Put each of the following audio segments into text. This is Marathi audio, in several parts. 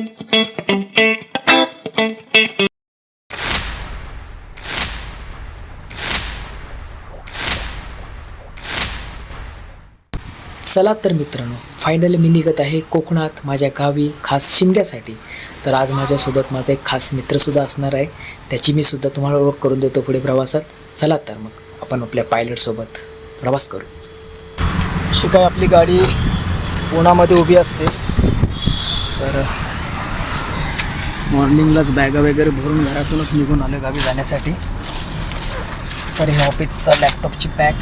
चला तर मित्रांनो फायनली मी निघत आहे कोकणात माझ्या गावी खास शिमग्यासाठी. तर आज माझ्यासोबत माझा एक खास मित्रसुद्धा असणार आहे. त्याची मी सुद्धा तुम्हाला ओळख करून देतो पुढे प्रवासात. चला तर मग आपण आपल्या पायलटसोबत प्रवास करू. अशी काय आपली गाडी उन्हामध्ये उभी असते. तर मॉर्निंगलाच बॅगा वगैरे भरून घरातूनच निघून आलो गावी जाण्यासाठी. तर हे ऑफिसचा लॅपटॉपची पॅक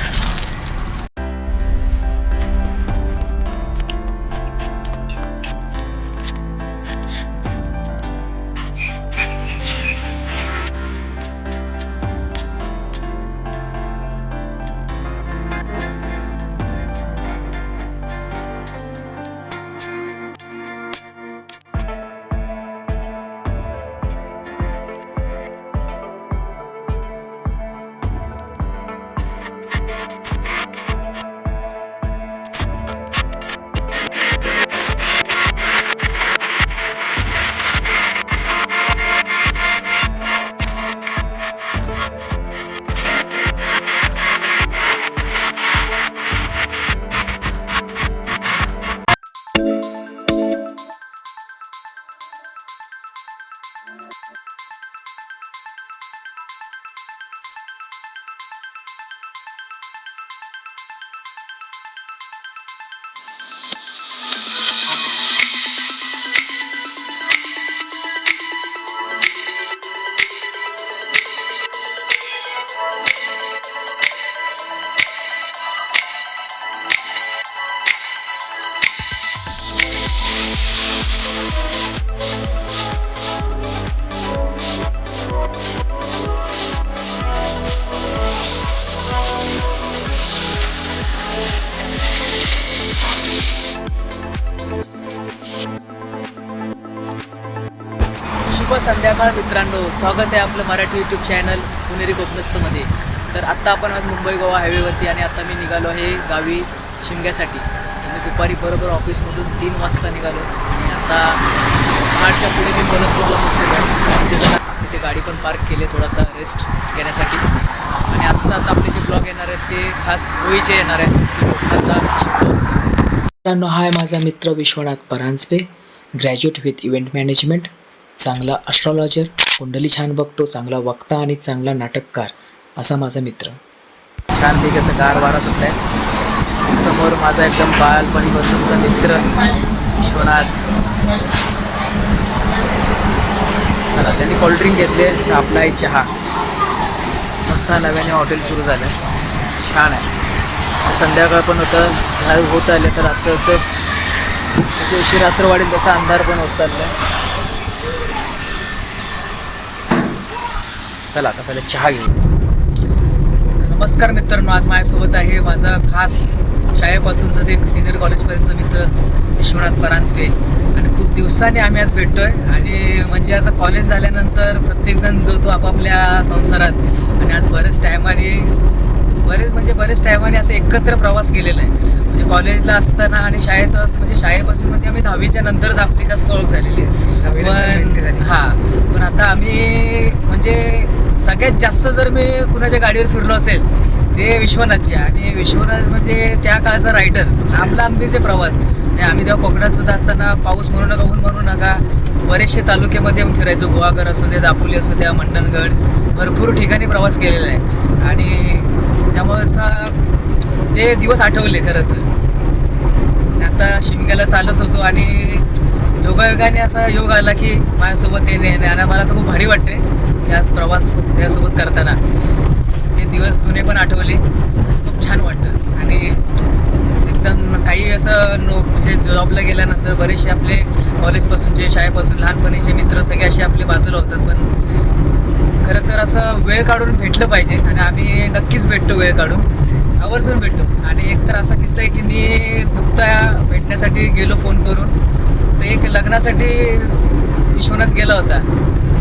शुभ संध्याकाळ मित्रांनो. स्वागत आहे आपलं मराठी यूट्यूब चॅनल पुणेरी कोकणस्थमध्ये तर आत्ता आपण आज मुंबई गोवा हायवेवरती आणि आता मी निघालो आहे गावी शिमग्यासाठी. तर मी दुपारी बरोबर ऑफिसमधून तीन वाजता निघालो. आणि आता पहाडच्या पुढे मी कोल्हापूरला पोचलेलो ते तिथे तिथे गाडी पण पार्क केली थोडासा रेस्ट घेण्यासाठी. आणि आजचा आता आपले जे ब्लॉग येणार आहेत ते खास होळीचे येणार आहेत. कोकणातला मित्रांनो हा आहे माझा मित्र Vishwanath Paranjape graduate with event management चांगला ॲस्ट्रॉलॉजर कुंडली छान बघतो चांगला वक्ता आणि चांगला नाटककार असा माझा मित्र. छानपैकी असं गार वारा सुटत आहे. समोर माझा एकदम बालपणीपासूनचा मित्र विश्वनाथ. चला त्यांनी कोल्ड्रिंक घेतले आपला एक चहा. मस्त नव्याने हॉटेल सुरू झालं. छान आहे. संध्याकाळ पण होतं. घर होत आले तर रात्रचं. जशी रात्र वाढेल तसा अंधार पण होत चाललाय. चला आता पहिले चहा घेऊ नमस्कार मित्रांनो आज माझ्यासोबत आहे माझा खास शाळेपासूनचं ते सिनियर कॉलेजपर्यंतचा मित्र विश्वनाथ परांजपे. आणि खूप दिवसांनी आम्ही आज भेटतोय. आणि म्हणजे आता कॉलेज झाल्यानंतर प्रत्येकजण जो तो आपापल्या संसारात आणि आज बरेच टायमाने बरेच म्हणजे बरेच टायमाने असं एकत्र प्रवास केलेला आहे. म्हणजे कॉलेजला असताना आणि शाळेत अस- म्हणजे शाळेपासून म्हणजे आम्ही दहावीच्या नंतरच आपली जास्त ओळख झालेली आहे. पण हां पण आता आम्ही म्हणजे सगळ्यात जास्त जर मी कुणाच्या गाडीवर फिरलो असेल ते विश्वनाथचे आणि विश्वनाथ म्हणजे त्या काळचा रायडर लांब लांबीचे प्रवास. आम्ही तेव्हा कोकणात सुद्धा असताना पाऊस म्हणू नका ऊन म्हणू नका बरेचसे तालुक्यामध्ये फिरायचो. गोवाघर असू दे दापोली असू द्या मंडणगड भरपूर ठिकाणी प्रवास केलेला आहे. आणि त्यामुळेचा ते दिवस आठवले खरं तर. आता शिमग्याला चालत होतो आणि योगायोगाने असा योग आला की माझ्यासोबत येणे आणि मला तर खूप भारी वाटते. याच प्रवास त्यासोबत करताना ते दिवस जुने पण आठवले. खूप छान वाटतं आणि एकदम काही असं नो म्हणजे जॉबला गेल्यानंतर बरेचसे आपले कॉलेजपासूनचे शाळेपासून लहानपणीचे मित्र सगळे असे आपले बाजूला होतात. पण खरं तर असं वेळ काढून भेटलं पाहिजे. आणि आम्ही नक्कीच भेटतो वेळ काढून. आवर्जून भेटतो. आणि एक तर असा किस्सा आहे की मी नुकता भेटण्यासाठी गेलो फोन करून. तर एक लग्नासाठी विश्वनाथ गेला होता.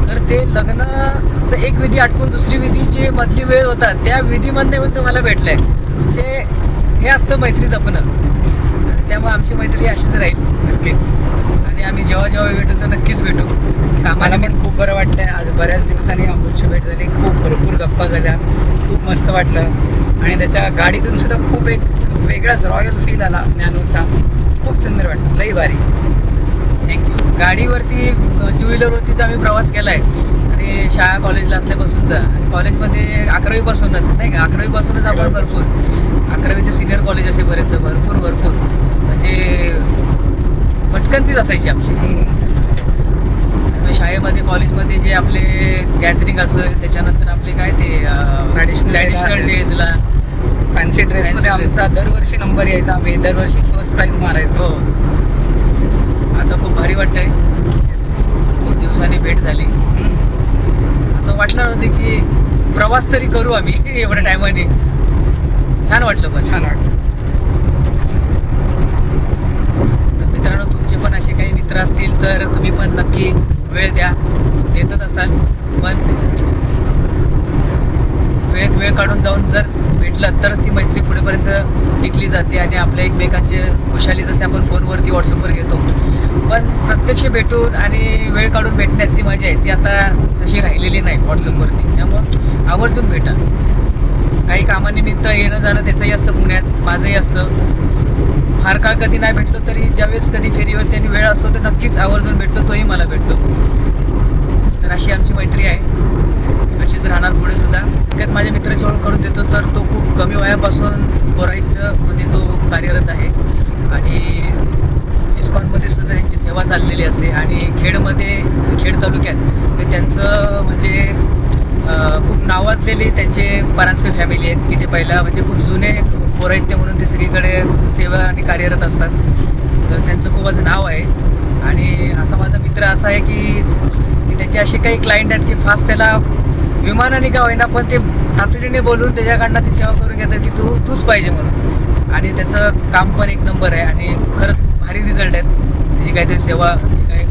तर ते लग्नाचं एक विधी आटकून दुसरी विधीची मधली वेळ होता त्या विधीमधनं येऊन तो मला भेटलाय. म्हणजे हे असतं मैत्री जपणं. आणि त्यामुळे आमची मैत्री अशीच राहील. नक्कीच. आणि आम्ही जेव्हा जेव्हा भेटू तर नक्कीच भेटू. कामाला मला पण खूप बरं वाटतंय आज बऱ्याच दिवसांनी अमोलची भेट झाली. खूप भरपूर गप्पा झाल्या. खूप मस्त वाटलं. आणि त्याच्या गाडीतून सुद्धा खूप एक वेगळाच रॉयल फील आला ज्ञानूचा. खूप सुंदर वाटलं. लई भारी. थँक्यू गाडीवरती टू व्हीलरवरतीच आम्ही प्रवास केला आहे आणि शाळा कॉलेजला असल्यापासूनचा आणि कॉलेजमध्ये अकरावीपासूनच नाही का? अकरावीपासूनच आपण भरपूर अकरावी ते सिनियर कॉलेज असेपर्यंत भरपूर भरपूर. म्हणजे भटकंतीच असायची आपली. आणि शाळेमध्ये कॉलेजमध्ये जे आपले गॅदरिंग असेल त्याच्यानंतर आपले काय ते ट्रॅडिशनल डेजला फॅन्सी dress. आमचा दरवर्षी नंबर यायचा. आम्ही दरवर्षी फर्स्ट प्राईज मारायचो. हो. आता खूप भारी वाटतंय. खूप दिवसांनी भेट झाली. असं वाटलं नव्हतं की प्रवास तरी करू आम्ही एवढ्या टायमाने छान वाटलं पण. छान वाटलं. तर मित्रांनो तुमचे पण असे काही मित्र असतील तर तुम्ही पण नक्की वेळ द्या. देतच असाल. पण वेळेत वेळ काढून जाऊन जर भेटलं तरच ती मैत्री पुढेपर्यंत टिकली जाते आणि आपल्या एकमेकांचे खुशाली जसे आपण फोनवरती व्हॉट्सअपवर घेतो. पण प्रत्यक्ष भेटून आणि वेळ काढून भेटण्याची मजा आहे. ती आता तशी राहिलेली नाही व्हॉट्सअपवरती. त्यामुळं आवर्जून भेटा. काही कामानिमित्त येणं जाणं त्याचंही असतं पुण्यात. माझंही असतं. फार काळ कधी नाही भेटलो तरी ज्यावेळेस कधी फेरीवरती आणि वेळ असतो तर नक्कीच आवर्जून भेटतो तोही मला भेटतो. तर अशी आमची मैत्री आहे. अशीच राहणार पुढे सुद्धा. त्यात माझ्या मित्राची ओळख करून देतो तर तो खूप कमी वयापासून बोराईतमध्ये म्हणजे तो कार्यरत आहे. आणि इस्कॉनमध्ये सुद्धा त्यांची सेवा चाललेली असते आणि खेडमध्ये खेड तालुक्यात ते त्यांचं म्हणजे खूप नावाजलेली त्यांचे परांजपे फॅमिली आहेत. की ते पहिला म्हणजे खूप जुने पोरैत्य म्हणून ते सगळीकडे सेवा आणि कार्यरत असतात. तर त्यांचं खूप असं नाव आहे. आणि असा माझा मित्र असा आहे की की त्याचे असे काही क्लायंट आहेत की फास्ट त्याला विमानाने का होईना पण ते तातडीने बोलून त्याच्याकडनं ती सेवा करून घेतात की तू तूच पाहिजे म्हणून. आणि त्याचं काम पण एक नंबर आहे. आणि खरंच खूप भारी रिझल्ट आहेत त्याची काहीतरी सेवा जी काही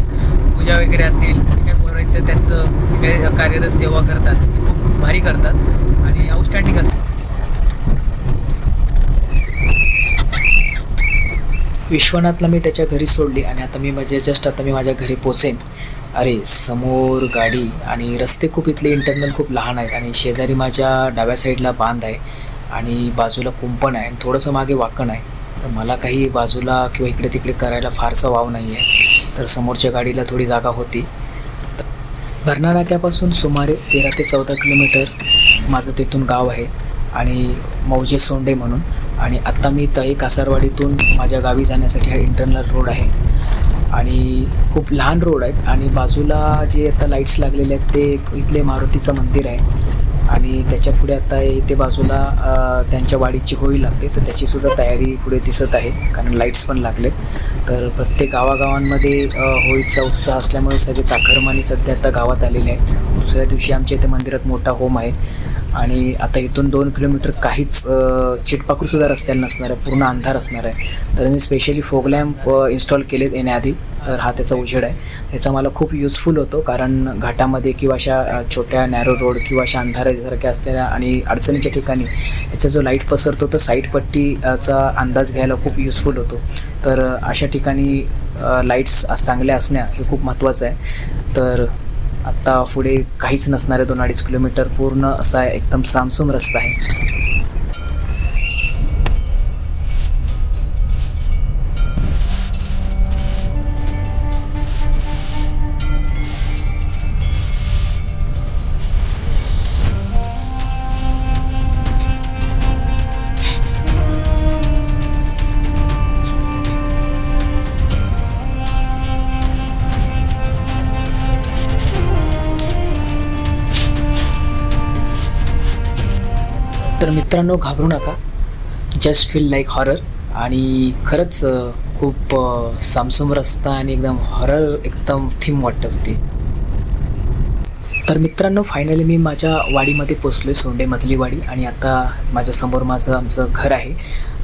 पूजा वगैरे असतील काय काही पोरं आहेत त्यांचं जे काही कार्यरत सेवा करतात ती खूप भारी करतात. आणि आउटस्टँडिंग असतात विश्वनाथला मी त्याच्या घरी सोडली आणि आता मी म्हणजे जस्ट आता मी माझ्या घरी पोचेन. अरे समोर गाडी आणि रस्ते खूप इथले इंटरनल खूप लहान आहेत आणि शेजारी माझ्या डाव्या साईडला बांध आहे आणि बाजूला कुंपण आहे आणि थोडंसं मागे वाकण आहे. तर मला काही बाजूला किंवा इकडे तिकडे करायला फारसा वाव नाही आहे तर समोरच्या गाडीला थोडी जागा होती. भरणा नाक्यापासून सुमारे तेरा ते चौदा किलोमीटर माझं तिथून गाव आहे आणि मौजे सोंडे म्हणून. आणि आत्ता मी तई कासारवाडीतून माझ्या गावी जाण्यासाठी हा इंटरनल रोड आहे. आणि खूप लहान रोड आहेत. आणि बाजूला जे आता लाईट्स लागलेले आहेत ते इथले मारुतीचं मंदिर आहे. आणि त्याच्या पुढे आता इथे बाजूला त्यांच्या वाडीची होळी लागते तर त्याचीसुद्धा तयारी पुढे दिसत आहे कारण लाईट्स पण लागलेत. तर प्रत्येक गावागावांमध्ये होळीचा उत्साह असल्यामुळे सगळे चाकरमानी सध्या आता गावात आलेले आहेत. दुसऱ्या दिवशी आमच्या इथे मंदिरात मोठा होम आहे. आणि आता इथून दोन किलोमीटर काहीच चिटपाखरूसुद्धा रस्त्याला नसणार आहे पूर्ण अंधार असणार आहे. तर मी स्पेशली फोग लॅम्प इन्स्टॉल केलेत येण्याआधी. तर हा त्याचा उजेड आहे. ह्याचा मला खूप युजफुल होतो कारण घाटामध्ये किंवा अशा छोट्या नॅरो रोड किंवा अशा अंधारासारख्या असलेल्या आणि अडचणीच्या ठिकाणी याचा जो लाइट पसरतो तो साईट पट्टीचा अंदाज घ्यायला खूप युजफुल होतो. तर अशा ठिकाणी लाईट्स चांगल्या असण्या हे खूप महत्त्वाचं आहे. तर आत्ता पुढे काहीच नसणारे दोन अडीच किलोमीटर पूर्ण असा एकदम सामसूम रस्ता आहे. तर मित्रांनो घाबरू नका. जस्ट फील लाईक हॉरर आणि खरंच खूप सामसूम रस्ता आणि एकदम हॉरर एकदम थीम वाटत होती. तर मित्रांनो फायनली मी माझ्या वाडीमध्ये पोचलो आहे सोंडेमधली वाडी. आणि आता माझ्यासमोर माझं आमचं घर आहे.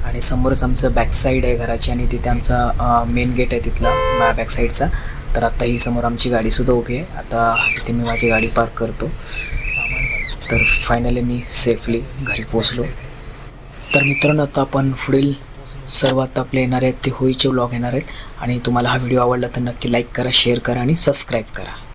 आणि समोरच आमचं बॅक साईड आहे घराची आणि तिथे आमचा मेन गेट आहे तिथला माझ्या बॅक साईडचा तर आता ही समोर आमची गाडीसुद्धा उभी आहे. आता तिथे मी माझी गाडी पार्क करतो. तर फायनली मी सेफली घरी पोचलो तर मित्रांनो आता आपण पुढील सर्वात आपले येणार आहेत ते होळीचे व्लॉग येणार आहेत. आणि तुम्हाला हा व्हिडिओ आवडला तर नक्की लाईक करा शेअर करा आणि सबस्क्राईब करा.